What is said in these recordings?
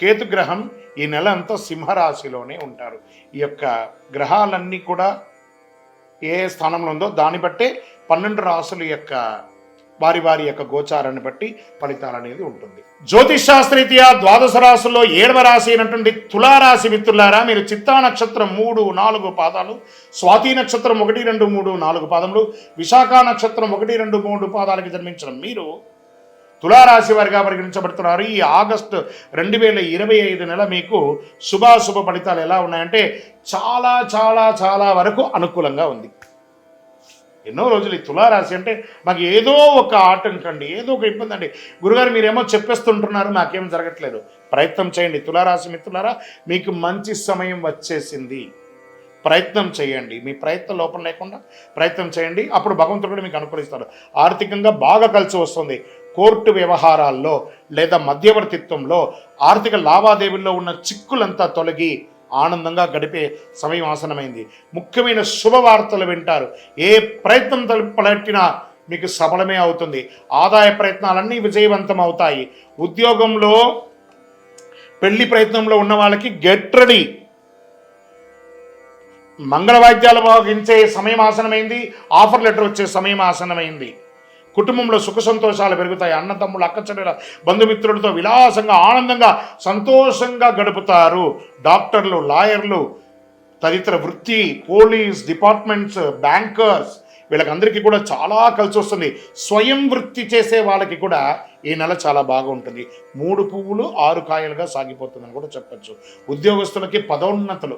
కేతుగ్రహం ఈ నెల అంతా సింహరాశిలోనే ఉంటారు. ఈ యొక్క గ్రహాలన్నీ కూడా ఏ స్థానంలో ఉందో దాన్ని బట్టే పన్నెండు రాసుల యొక్క వారి వారి యొక్క గోచారాన్ని బట్టి ఫలితాలు అనేది ఉంటుంది. జ్యోతిష్ శాస్త్రీత్యా ద్వాదశ రాశుల్లో ఏడవ రాశి అయినటువంటి తులారాశి మిత్రులారా మీరు చిత్తా నక్షత్రం మూడు నాలుగు పాదాలు స్వాతి నక్షత్రం ఒకటి రెండు మూడు నాలుగు పాదములు విశాఖ నక్షత్రం ఒకటి రెండు మూడు పాదాలకి జన్మించిన మీరు తులారాశి వారిగా పరిగణించబడుతున్నారు. ఈ ఆగస్టు రెండు వేల ఇరవై ఐదు నెల మీకు శుభాశుభ ఫలితాలు ఎలా ఉన్నాయంటే చాలా చాలా చాలా వరకు అనుకూలంగా ఉంది. ఎన్నో రోజులు ఈ తులారాశి అంటే మాకు ఏదో ఒక ఆటంకండి ఏదో ఒక ఇబ్బంది అండి. గురుగారు మీరేమో చెప్పేస్తుంటున్నారు మాకేం జరగట్లేదు. ప్రయత్నం చేయండి తులారాశి మిత్రులారా మీకు మంచి సమయం వచ్చేసింది. ప్రయత్నం చేయండి మీ ప్రయత్నం లోపం లేకుండా ప్రయత్నం చేయండి. అప్పుడు భగవంతుడు కూడా మీకు అనుకూలిస్తారు ఆర్థికంగా బాగా కలిసి వస్తుంది. కోర్టు వ్యవహారాల్లో లేదా మధ్యవర్తిత్వంలో ఆర్థిక లావాదేవీల్లో ఉన్న చిక్కులంతా తొలగి ఆనందంగా గడిపే సమయం ఆసనమైంది ముఖ్యమైన శుభవార్తలు వింటారు. ఏ ప్రయత్నం తలపెట్టినా మీకు సఫలమే అవుతుంది. ఆదాయ ప్రయత్నాలన్నీ విజయవంతం అవుతాయి. ఉద్యోగంలో పెళ్ళి ప్రయత్నంలో ఉన్న వాళ్ళకి గెట్ రెడీ. మంగళ వాయిద్యాలు మోగించే సమయం ఆసనమైంది ఆఫర్ లెటర్ వచ్చే సమయం ఆసనమైంది కుటుంబంలో సుఖ సంతోషాలు పెరుగుతాయి. అన్నతమ్ములు అక్కచెల్లెల బంధుమిత్రులతో విలాసంగా ఆనందంగా సంతోషంగా గడుపుతారు. డాక్టర్లు లాయర్లు తదితర వృత్తి పోలీస్ డిపార్ట్మెంట్స్ బ్యాంకర్స్ వీళ్ళకందరికీ కూడా చాలా కలిసి వస్తుంది స్వయం వృత్తి చేసే వాళ్ళకి కూడా ఈ నెల చాలా బాగుంటుంది. మూడు పువ్వులు ఆరు కాయలుగా సాగిపోతుందని కూడా చెప్పచ్చు. ఉద్యోగస్తులకి పదోన్నతులు.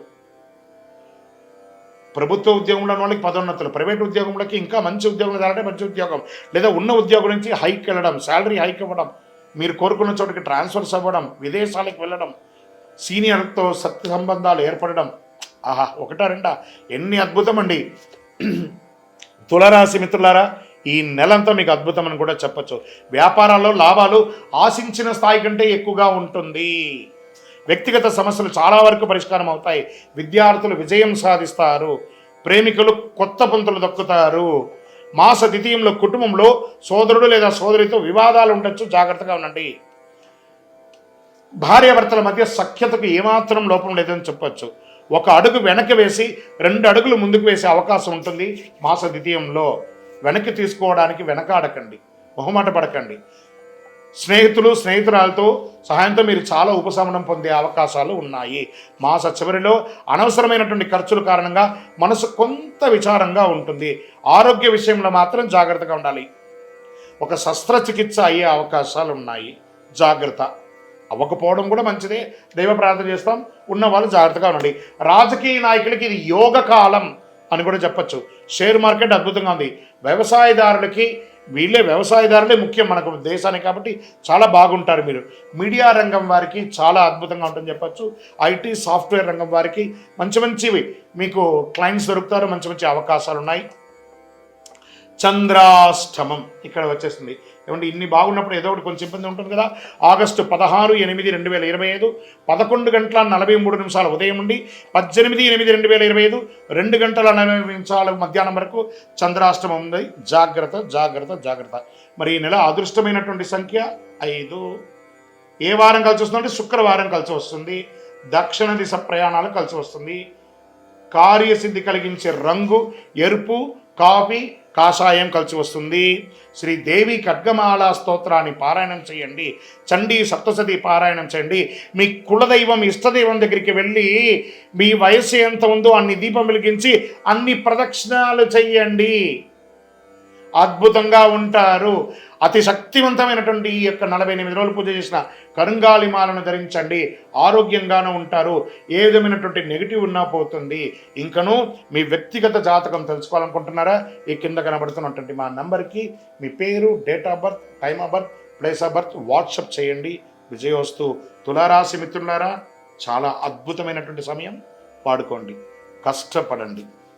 ప్రభుత్వ ఉద్యోగంలో ఉన్న వాళ్ళకి పదోన్నతులు ప్రైవేట్ ఉద్యోగంలోకి ఇంకా మంచి ఉద్యోగం కావాలంటే మంచి ఉద్యోగం. లేదా ఉన్న ఉద్యోగం నుంచి హైక్ వెళ్ళడం శాలరీ హైక్ ఇవ్వడం మీరు కోరుకున్న చోటికి ట్రాన్స్ఫర్స్ అవ్వడం విదేశాలకు వెళ్ళడం సీనియర్తో సత్య సంబంధాలు ఏర్పడడం. ఆహా ఒకటా రెండా? ఎన్ని అద్భుతం అండి తులరాశి మిత్రులారా ఈ నెలంతా మీకు అద్భుతం అని కూడా చెప్పచ్చు. వ్యాపారాల్లో లాభాలు ఆశించిన స్థాయి కంటే ఎక్కువగా ఉంటుంది. వ్యక్తిగత సమస్యలు చాలా వరకు పరిష్కారం అవుతాయి. విద్యార్థులు విజయం సాధిస్తారు. ప్రేమికులు కొత్త పంతులు దక్కుతారు. మాస ద్వితీయంలో కుటుంబంలో సోదరుడు లేదా సోదరితో వివాదాలు ఉండొచ్చు. జాగ్రత్తగా ఉండండి. భార్యాభర్తల మధ్య సఖ్యతకు ఏమాత్రం లోపం లేదని చెప్పొచ్చు. ఒక అడుగు వెనక్కి వేసి రెండు అడుగులు ముందుకు వేసే అవకాశం ఉంటుంది మాస ద్వితీయంలో. వెనక్కి తీసుకోవడానికి వెనకాడకండి. మొహమాట పడకండి. స్నేహితులు స్నేహితురాలతో సహాయంతో మీరు చాలా ఉపశమనం పొందే అవకాశాలు ఉన్నాయి. మాస చివరిలో అనవసరమైనటువంటి ఖర్చుల కారణంగా మనసు కొంత విచారంగా ఉంటుంది. ఆరోగ్య విషయంలో మాత్రం జాగ్రత్తగా ఉండాలి. ఒక శస్త్రచికిత్స అయ్యే అవకాశాలు ఉన్నాయి. జాగ్రత్త. అవ్వకపోవడం కూడా మంచిదే. దైవ ప్రార్థన చేస్తాం. ఉన్న వాళ్ళు జాగ్రత్తగా ఉండండి. రాజకీయ నాయకులకి ఇది యోగ కాలం అని కూడా చెప్పచ్చు. షేర్ మార్కెట్ అద్భుతంగా ఉంది. వ్యవసాయదారులకి వీళ్ళే వ్యవసాయదారులే ముఖ్యం మనకు దేశానికి కాబట్టి చాలా బాగుంటారు మీరు. మీడియా రంగం వారికి చాలా అద్భుతంగా ఉంటుందని చెప్పచ్చు. ఐటీ సాఫ్ట్వేర్ రంగం వారికి మంచి మంచివి. మీకు క్లయింట్స్ దొరుకుతారు మంచి మంచి అవకాశాలు ఉన్నాయి చంద్రాష్టమం ఇక్కడ వచ్చేసింది. ఏమంటే ఇన్ని బాగున్నప్పుడు ఏదో ఒకటి కొంచెం ఇబ్బంది ఉంటుంది కదా. ఆగస్టు పదహారు ఎనిమిది రెండు వేల ఇరవై ఐదు. పదకొండు గంటల నలభై మూడు నిమిషాల ఉదయం నుండి పద్దెనిమిది ఎనిమిది రెండు వేల ఇరవై ఐదు. రెండు గంటల నలభై నిమిషాల మధ్యాహ్నం వరకు చంద్రాష్టమం ఉంది. జాగ్రత్త జాగ్రత్త జాగ్రత్త. మరి ఈ నెల అదృష్టమైనటువంటి సంఖ్య ఐదు. ఏ వారం కలిసి వస్తుందంటే శుక్రవారం కలిసి వస్తుంది. దక్షిణ దిశ ప్రయాణాలు కలిసి వస్తుంది. కార్యసిద్ధి కలిగించే రంగు ఎరుపు కాఫీ కాషాయం కలిసి వస్తుంది. శ్రీదేవి ఖడ్గమాల స్తోత్రాన్ని పారాయణం చేయండి. చండీ సప్తసతి పారాయణం చేయండి. మీ కులదైవం ఇష్టదైవం దగ్గరికి వెళ్ళి మీ వయస్సు ఎంత ఉందో అన్ని దీపం వెలిగించి అన్ని ప్రదక్షిణాలు చెయ్యండి అద్భుతంగా ఉంటారు. అతి శక్తివంతమైనటువంటి ఈ యొక్క నలభై ఎనిమిది రోజులు పూజ చేసిన కరుంగాలిమాలను ధరించండి. ఆరోగ్యంగానూ ఉంటారు. ఏ విధమైనటువంటి నెగిటివ్ ఉన్నా పోతుంది. ఇంకను మీ వ్యక్తిగత జాతకం తెలుసుకోవాలనుకుంటున్నారా? ఈ కింద కనబడుతున్నటువంటి మా నంబర్కి మీ పేరు date of birth time of birth place of birth WhatsApp చేయండి. విజయోస్తు తులారాశి మిత్రులారా చాలా అద్భుతమైనటువంటి సమయం. వాడుకోండి కష్టపడండి.